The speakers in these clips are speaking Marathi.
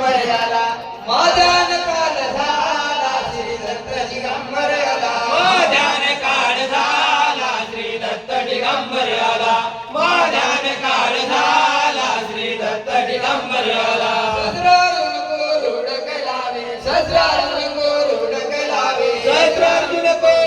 दिगंबरयाला मदान काल झाला श्री दत्त दिगंबर दिगंबरयाला मदान काल झाला श्री दत्त दिगंबरयाला मदान काल झाला श्री दत्त दिगंबर दिगंबरयाला सत्रारुण गोरुड कलावे सत्रारुण गोरुड कलावे सत्रारुण गोरुड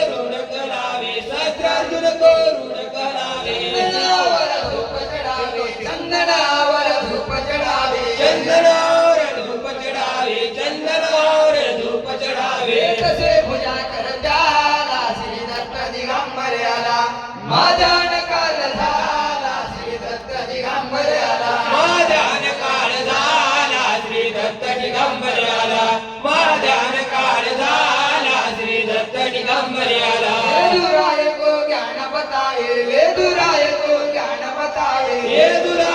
माझ्यान काल झाला श्री दत्त दिगंबर आला माझ्यान काल झाला श्री दत्त दिगंबर आला माझ्यान काल झाला श्री दत्त दिगंबर आला वेदुराय को ज्ञान बताए वेदुराय को ज्ञान बताए वेदुराय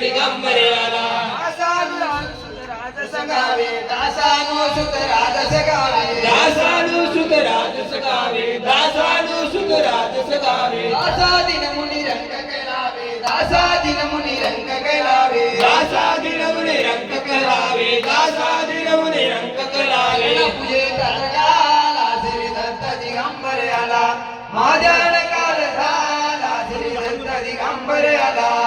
ಕಡಿಗಂಬರೆಯಲ ದಾಸಾನು ಸುತ ರಾಜಸ ಗಾವೆ ದಾಸಾನು ಸುತ ರಾಜಸ ಗಾವೆ ದಾಸಾನು ಸುತ ರಾಜಸ ಗಾವೆ ದಾಸಾ ದಿನ ಮುನಿ ರಂಗ ಕೈಲಾವೆ ದಾಸಾ ದಿನ ಮುನಿ ರಂಗ ಕೈಲಾವೆ ದಾಸಾ ದಿನ ಮುನಿ ರಂಗ ಕೈಲಾವೆ ದಾಸಾ ದಿನ ಮುನಿ ರಂಗ ಕೈಲಾವೆ ಪೂಜೆ ಕರಗಾಲ ಶ್ರೀ ದತ್ತ ದಿಗಂಬರೆಯಲ ಮಾಜಾನ ಕಾಲ ಸಾಲ ಶ್ರೀ ದತ್ತ ದಿಗಂಬರೆಯಲ